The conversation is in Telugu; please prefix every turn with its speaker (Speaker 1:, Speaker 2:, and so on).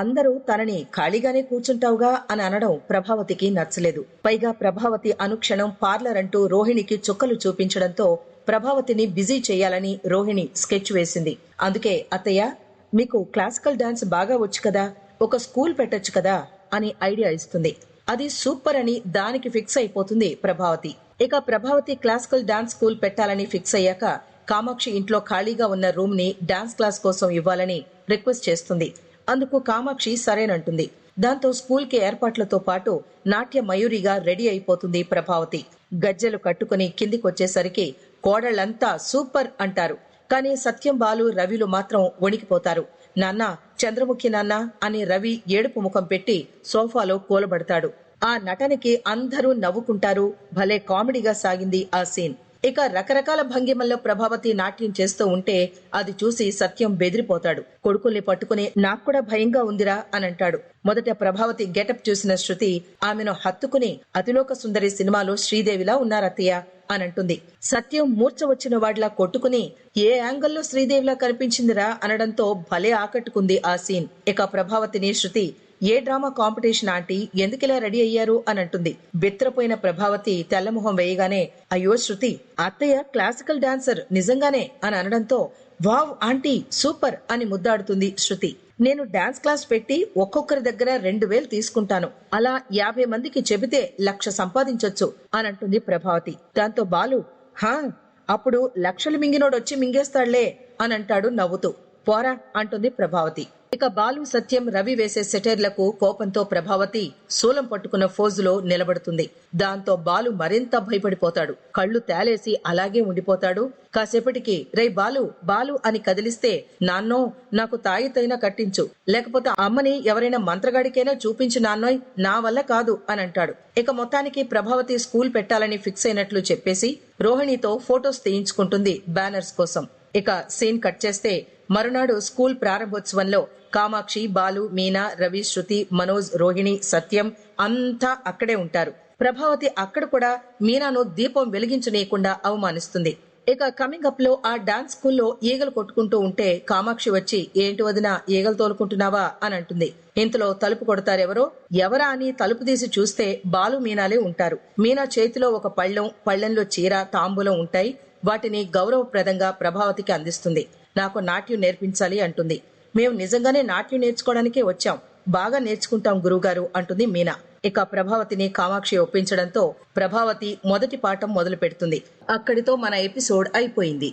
Speaker 1: అందరూ తనని ఖాళీగానే కూర్చుంటావుగా అని అనడం ప్రభావతికి నచ్చలేదు. పైగా ప్రభావతి అనుక్షణం పార్లర్ అంటూ రోహిణికి చుక్కలు చూపించడంతో ప్రభావతిని బిజీ చేయాలని రోహిణి స్కెచ్ వేసింది. అందుకే అత్తయ్య మీకు క్లాసికల్ డాన్స్ బాగా వచ్చు కదా ఒక స్కూల్ పెట్టొచ్చు కదా అని ఐడియా ఇస్తుంది. అది సూపర్ అని దానికి ఫిక్స్ అయిపోతుంది ప్రభావతి. ఇక ప్రభావతి క్లాసికల్ డాన్స్ స్కూల్ పెట్టాలని ఫిక్స్ అయ్యాక కామాక్షి ఇంట్లో ఖాళీగా ఉన్న రూమ్ని డాన్స్ క్లాస్ కోసం ఇవ్వాలని రిక్వెస్ట్ చేస్తుంది. అందుకు కామాక్షి సరేనంటుంది. దాంతో స్కూల్కి ఏర్పాట్లతో పాటు నాట్య మయూరిగా రెడీ అయిపోతుంది ప్రభావతి. గజ్జెలు కట్టుకుని కిందికొచ్చేసరికి కోడళ్ళంతా సూపర్ అంటారు. కానీ సత్యం బాలు రవిలు మాత్రం వణికిపోతారు. నాన్న చంద్రముఖి నాన్న అని రవి ఏడుపు ముఖం పెట్టి సోఫాలో కూలబడతాడు. ఆ నటనకి అందరూ నవ్వుకుంటారు. భలే కామెడీగా సాగింది ఆ సీన్. ఇక రకరకాల భంగిమల్లో ప్రభావతి నాట్యం చేస్తూ ఉంటే అది చూసి సత్యం బెదిరిపోతాడు. కొడుకుల్ని పట్టుకుని నాకు కూడా భయంగా ఉందిరా అని అంటాడు మొదట ప్రభావతి గెటప్ చూసిన శృతి ఆమెను హత్తుకుని అతిలోక సుందరి సినిమాలో శ్రీదేవిలా ఉన్నారత్తయ్య అని అంటుంది సత్యం మూర్చ వచ్చిన వాడిలా కొట్టుకుని ఏ యాంగిల్లో శ్రీదేవిలా కనిపించిందిరా అనడంతో భలే ఆకట్టుకుంది ఆ సీన్. ఇక ప్రభావతిని శృతి ఏ డ్రామా కాంపిటీషన్ ఆంటీ ఎందుకిలా రెడీ అయ్యారు అని అంటుంది. బిత్రపోయిన ప్రభావతి తెల్లమొహం వేయగానే అయ్యో శృతి అత్తయ్య క్లాసికల్ డాన్సర్ నిజంగానే అని అనడంతో వావ్ ఆంటీ సూపర్ అని ముద్దాడుతుంది శృతి. నేను డాన్స్ క్లాస్ పెట్టి ఒక్కొక్కరి దగ్గర రెండు వేలు తీసుకుంటాను. అలా యాభై మందికి చెబితే లక్ష సంపాదించొచ్చు అని అంటుంది ప్రభావతి. దాంతో బాలు హా అప్పుడు లక్షలు మింగినోడు వచ్చి మింగేస్తాడులే అని అంటాడు నవ్వుతూ. పోరా అంటుంది ప్రభావతి. ఇక బాలు సత్యం రవి వేసే సెటైర్లకు కోపంతో ప్రభావతి శూలం పట్టుకున్న ఫోజులో నిలబడుతుంది. దాంతో బాలు మరింత భయపడిపోతాడు. కళ్ళు తేలేసి అలాగే ఉండిపోతాడు. కాసేపటికి రే బాలు బాలు అని కదిలిస్తే నాన్నో నాకు తాయితైనా కట్టించు. లేకపోతే అమ్మని ఎవరైనా మంత్రగాడికైనా చూపించు నాన్నోయ్ నా వల్ల కాదు అని అంటాడు. ఇక మొత్తానికి ప్రభావతి స్కూల్ పెట్టాలని ఫిక్స్ అయినట్లు చెప్పేసి రోహిణితో ఫొటోస్ తీయించుకుంటుంది బ్యానర్స్ కోసం. ఇక సీన్ కట్ చేస్తే మరునాడు స్కూల్ ప్రారంభోత్సవంలో కామాక్షి బాలు మీనా రవి శృతి మనోజ్ రోహిణి సత్యం అంతా అక్కడే ఉంటారు. ప్రభావతి అక్కడ కూడా మీనాను దీపం వెలిగించనీయకుండా అవమానిస్తుంది. ఇక కమింగ్ అప్లో ఆ డాన్స్ స్కూల్లో ఈగలు కొట్టుకుంటూ ఉంటే కామాక్షి వచ్చి ఏంటి వదిన ఈగలు తోలుకుంటున్నావా? అని అంటుంది. ఇంతలో తలుపు కొడతారెవరో? ఎవరా అని తలుపు తీసి చూస్తే బాలు మీనాలే ఉంటారు. మీనా చేతిలో ఒక పళ్ళెం పళ్ళెంలో చీర తాంబూలం ఉంటాయి. వాటిని గౌరవప్రదంగా ప్రభావతికి అందిస్తుంది. నాకు నాట్యం నేర్పించాలి అంటుంది. మేము నిజంగానే నాట్యం నేర్చుకోవడానికే వచ్చాం. బాగా నేర్చుకుంటాం గురువుగారు అంటుంది మీనా. ఇక ప్రభావతిని కామాక్షి ఒప్పించడంతో ప్రభావతి మొదటి పాఠం మొదలు పెడుతుంది అక్కడితో మన ఎపిసోడ్ అయిపోయింది.